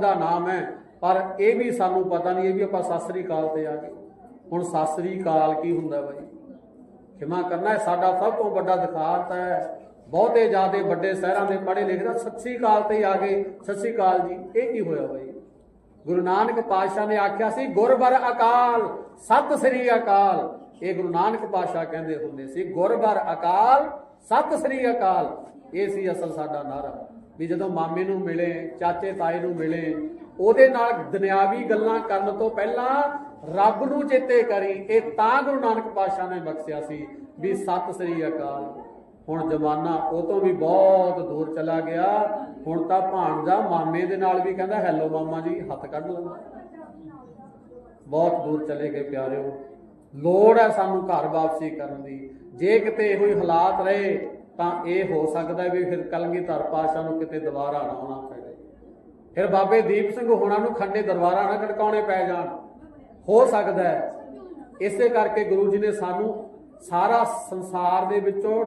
ਦਾ ਨਾਮ ਹੈ, ਪਰ ਇਹ ਵੀ ਸਾਨੂੰ ਪਤਾ ਨਹੀਂ, ਇਹ ਵੀ ਆਪਾਂ ਸਤਿ ਸ੍ਰੀ ਅਕਾਲ ਤੇ ਆ ਗਏ। ਹੁਣ ਸਤਿ ਸ੍ਰੀ ਅਕਾਲ ਕੀ ਹੁੰਦਾ ਬਾਈ? ਖਿਮਾ ਕਰਨਾ ਸਾਡਾ ਸਭ ਤੋਂ ਵੱਡਾ ਦਿਖਾਤ ਹੈ। ਬਹੁਤੇ ਜ਼ਿਆਦੇ ਵੱਡੇ ਸ਼ਹਿਰਾਂ ਦੇ ਪੜ੍ਹੇ ਲਿਖੇ ਦਾ ਸਤਿ ਸ੍ਰੀ ਤੇ ਆ ਗਏ। ਸਤਿ ਸ੍ਰੀ ਜੀ, ਇਹ ਕੀ ਹੋਇਆ ਬਾਈ? ਗੁਰੂ ਨਾਨਕ ਪਾਤਸ਼ਾਹ ਨੇ ਆਖਿਆ ਸੀ, ਗੁਰਬਰ ਅਕਾਲ, ਸਤਿ ਸ੍ਰੀ ਅਕਾਲ। ਇਹ ਗੁਰੂ ਨਾਨਕ ਪਾਤਸ਼ਾਹ ਕਹਿੰਦੇ ਹੁੰਦੇ ਸੀ, ਗੁਰਬਰ ਅਕਾਲ, ਸਤਿ ਸ੍ਰੀ ਅਕਾਲ। ਇਹ ਸੀ ਅਸਲ ਸਾਡਾ ਨਾਰਾ, ਵੀ ਜਦੋਂ ਮਾਮੇ ਨੂੰ ਮਿਲੇ, ਚਾਚੇ ਤਾਏ ਨੂੰ ਮਿਲੇ, ਉਹਦੇ ਨਾਲ ਦੁਨਿਆਵੀ ਗੱਲਾਂ ਕਰਨ ਤੋਂ ਪਹਿਲਾਂ ਰੱਬ ਨੂੰ ਚੇਤੇ ਕਰੀ, ਇਹ ਤਾਂ ਗੁਰੂ ਨਾਨਕ ਪਾਤਸ਼ਾਹ ਨੇ ਬਖਸ਼ਿਆ ਸੀ ਵੀ ਸਤਿ ਸ੍ਰੀ ਅਕਾਲ। ਹੁਣ ਜ਼ਮਾਨਾ ਉਹ ਤੋਂ ਵੀ ਬਹੁਤ ਦੂਰ ਚਲਾ ਗਿਆ, ਹੁਣ ਤਾਂ ਭਾਣਜਾ ਮਾਮੇ ਦੇ ਨਾਲ ਵੀ ਕਹਿੰਦਾ, ਹੈਲੋ ਮਾਮਾ ਜੀ, ਹੱਥ ਕੱਢ ਲਓ। ਬਹੁਤ ਦੂਰ ਚਲੇ ਗਏ ਪਿਆਰਿਓ। ਲੋੜ ਹੈ ਸਾਨੂੰ ਘਰ ਵਾਪਸੀ ਕਰਨ ਦੀ। ਜੇ ਕਿਤੇ ਇਹੋ ਹੀ ਹਾਲਾਤ ਰਹੇ ਤਾਂ ਇਹ ਹੋ ਸਕਦਾ ਵੀ ਫਿਰ ਕਲਗੀਧਰ ਪਾਸ਼ਾ ਨੂੰ ਕਿਤੇ ਦੁਬਾਰਾ ਨਾ ਆਉਣਾ ਪਵੇ। ਫਿਰ ਬਾਬੇ ਦੀਪ ਸਿੰਘ ਹੋਣਾ ਨੂੰ ਖੰਡੇ ਦਰਬਾਰਾਂ ਨਾ ਖੜਕਾਉਣੇ ਪੈ ਜਾਣ। ਹੋ ਸਕਦਾ ਹੈ। ਇਸੇ ਕਰਕੇ ਗੁਰੂ ਜੀ ਨੇ ਸਾਨੂੰ ਸਾਰਾ ਸੰਸਾਰ ਦੇ ਵਿੱਚੋਂ